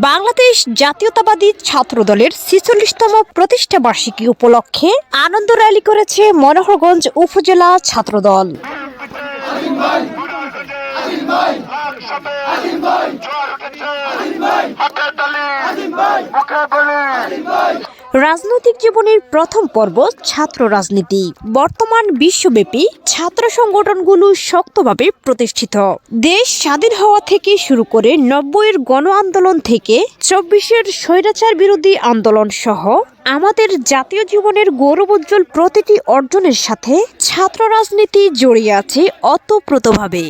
বাংলাদেশ জাতীয়তাবাদী ছাত্রদলের ছেচল্লিশতম প্রতিষ্ঠা বার্ষিকী উপলক্ষে আনন্দ র্যালি করেছে মনোহরগঞ্জ উপজেলা ছাত্রদল রাজনৈতিক জীবনের প্রথম পর্ব ছাত্র রাজনীতি। বর্তমান বিশ্বব্যাপী ছাত্র সংগঠনগুলো শক্তভাবে প্রতিষ্ঠিত। দেশ স্বাধীন হওয়া থেকে শুরু করে নব্বইয়ের গণ আন্দোলন থেকে চব্বিশের স্বৈরাচার বিরোধী আন্দোলন সহ আমাদের জাতীয় জীবনের গৌরবোজ্জ্বল প্রতিটি অর্জনের সাথে ছাত্র রাজনীতি জড়িয়ে আছে অতপ্রতভাবে।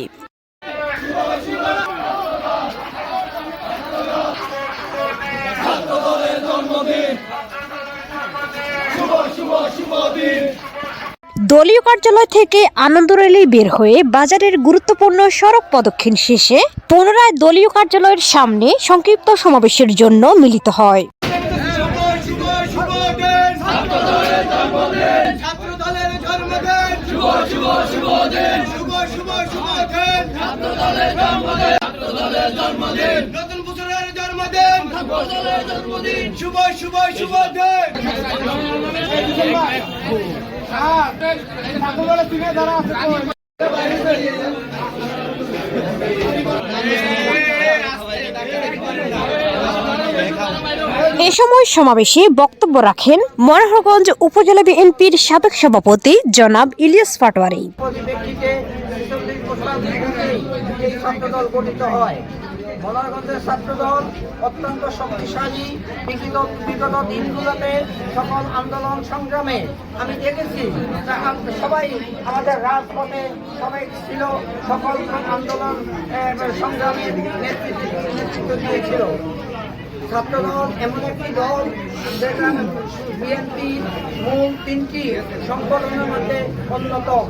দলীয় কার্যালয় থেকে আনন্দ র্যালি বের হয়ে বাজারের গুরুত্বপূর্ণ সড়ক প্রদক্ষিণ শেষে পুনরায় দলীয় কার্যালয়ের সামনে সংক্ষিপ্ত সমাবেশের জন্য মিলিত হয়। শুভ শুভ এ সময় সমাবেশে বক্তব্য রাখেন মনোহরগঞ্জ উপজেলা বিএনপির সাবেক সভাপতি জনাব ইলিয়াস পাটোয়ারি মনোরগঞ্জের ছাত্রদল অত্যন্ত শক্তিশালী বিগত বিগত দিনগুলোতে সকল আন্দোলন সংগ্রামে আমি দেখেছি সবাই আমাদের রাজপথে, সবাই ছিল, সকল আন্দোলন সংগ্রামে নেতৃত্ব দিয়েছিল। ছাত্রদল এমন একটি দল যেটা বিএনপি মূল তিনটি সংগঠনের মধ্যে অন্যতম।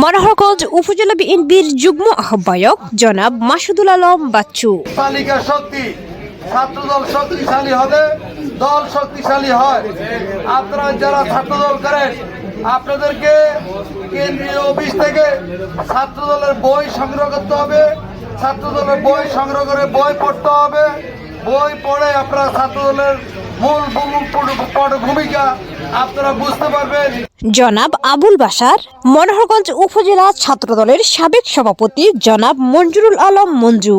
মনোহরগঞ্জ উপজেলা বিএনপির যুগ্ম আহ্বায়ক জনাব মাসুদুল আলম বাচ্চু। তালিকা শক্তি, ছাত্রদল শক্তিশালী হবে, দল শক্তিশালী হয়। আপনারা যারা ছাত্রদল করেন, আপনাদেরকে কেন্দ্রীয় অফিস থেকে ছাত্রদলের বই সংগ্রহ করতে হবে, ছাত্রদলের বই সংগ্রহ করে বই পড়তে হবে। বই পড়ে আপনারা ছাত্রদলের মূল ভূমিকা আপনারা বুঝতে পারবেন। জনাব আবুল বাসার মনোহরগঞ্জ উপজেলা ছাত্রদলের সাবেক সভাপতি জনাব মঞ্জুরুল আলম মঞ্জু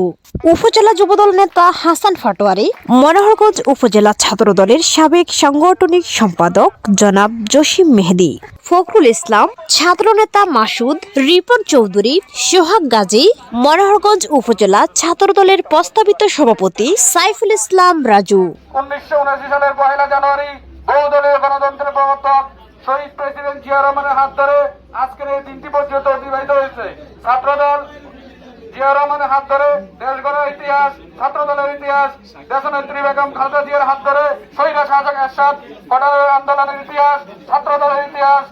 উপজেলা যুবদল নেতা হাসান ফাটোয়ারি মনোহরগঞ্জ উপজেলা ছাত্রদলের সাবেক সাংগঠনিক সম্পাদক জনাব জসিম মেহেদি ফখরুল ইসলাম ছাত্রনেতা মাসুদ রিপন চৌধুরী সোহাগ গাজী মনোহরগঞ্জ উপজেলা ছাত্রদলের প্রস্তাবিত সভাপতি সাইফুল ইসলাম রাজু। উনিশশো উনআশি সালের পহেলা জানুয়ারি বহুদলীয় গণতন্ত্রের প্রবর্তক শহীদ প্রেসিডেন্ট জিয়া রহমানের হাত ধরে আজকের এই দিনটি পর্যন্ত অতিবাহিত হয়েছে। ছাত্রদল জিয়া রহমানের হাত ধরে দেশ গড়ার ইতিহাস, ছাত্রদলের ইতিহাস, দেশনেত্রী বেগম খালেদা জিয়ার হাত ধরে শহীদ শাহজাহান এরশাদ কটারের আন্দোলনের ইতিহাস, ছাত্রদলের ইতিহাস